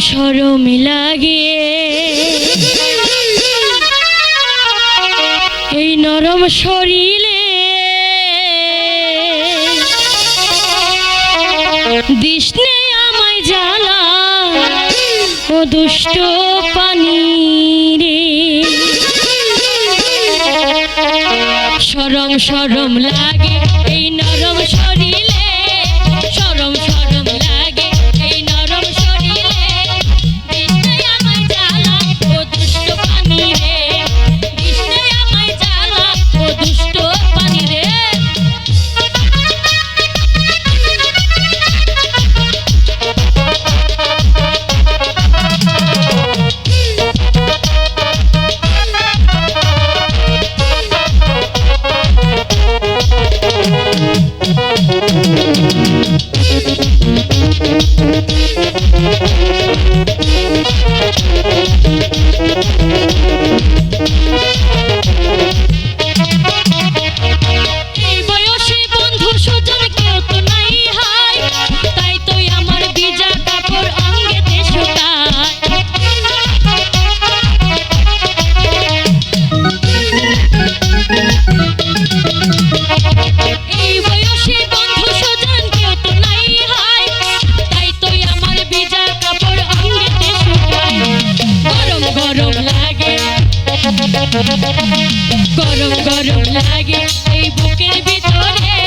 সরম লাগে এই নরম শরীরে দৃষ্টি আমায় জ্বালা ও দুষ্ট পানি রে। সরম সরম লাগে এই নরম শরীর। গরম গরম লাগে এই বুকের ভিতরে।